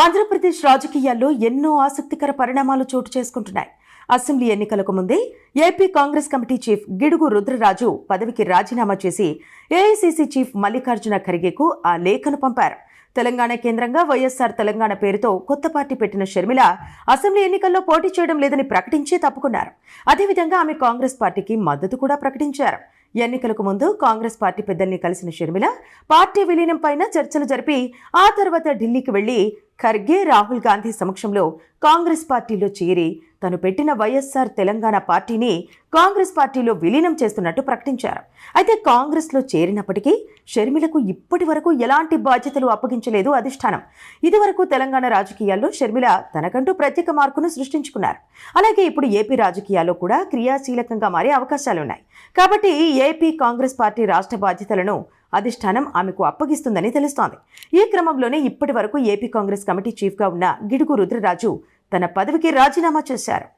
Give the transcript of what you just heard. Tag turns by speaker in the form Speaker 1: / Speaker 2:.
Speaker 1: ఆంధ్రప్రదేశ్ రాజకీయాల్లో ఎన్నో ఆసక్తికర పరిణామాలు చోటు చేసుకుంటున్నాయి. అసెంబ్లీ ఎన్నికలకు ముందే AP Congress committee chief Gidugu Rudraraju పదవికి రాజీనామా చేసి ఏఐసీసీ చీఫ్ మల్లికార్జున ఖర్గేకు ఆ లేఖను పంపారు. తెలంగాణ కేంద్రంగా వైఎస్ఆర్ తెలంగాణ పేరుతో కొత్త పార్టీ పెట్టిన షర్మిల అసెంబ్లీ ఎన్నికల్లో పోటీ చేయడం లేదని ప్రకటించి తప్పుకున్నారు. అదేవిధంగా ఆమె కాంగ్రెస్ పార్టీకి మద్దతు కూడా ప్రకటించారు. ఎన్నికలకు ముందు కాంగ్రెస్ పార్టీ పెద్దల్ని కలిసిన షర్మిల పార్టీ విలీనం పైన చర్చలు జరిపి ఆ తర్వాత ఢిల్లీకి వెళ్ళి ఖర్గే రాహుల్ గాంధీ సమక్షంలో కాంగ్రెస్ పార్టీలో చేరి తను పెట్టిన వైఎస్ఆర్ తెలంగాణ పార్టీని కాంగ్రెస్ పార్టీలో విలీనం చేస్తున్నట్టు ప్రకటించారు. అయితే కాంగ్రెస్లో చేరినప్పటికీ షర్మిలకు ఇప్పటి వరకు ఎలాంటి బాధ్యతలు అప్పగించలేదు అధిష్టానం. ఇదివరకు తెలంగాణ రాజకీయాల్లో షర్మిల తనకంటూ ప్రత్యేక మార్కును సృష్టించుకున్నారు. అలాగే ఇప్పుడు ఏపీ రాజకీయాల్లో కూడా క్రియాశీలకంగా మారే అవకాశాలున్నాయి. కాబట్టి ఏపీ కాంగ్రెస్ పార్టీ రాష్ట్ర బాధ్యతలను అధిష్టానం ఆమెకు అప్పగిస్తుందని తెలుస్తోంది. ఈ క్రమంలోనే ఇప్పటి వరకు ఏపీ కాంగ్రెస్ కమిటీ చీఫ్గా ఉన్న గిడుగు రుద్రరాజు తన పదవికి రాజీనామా చేశారు.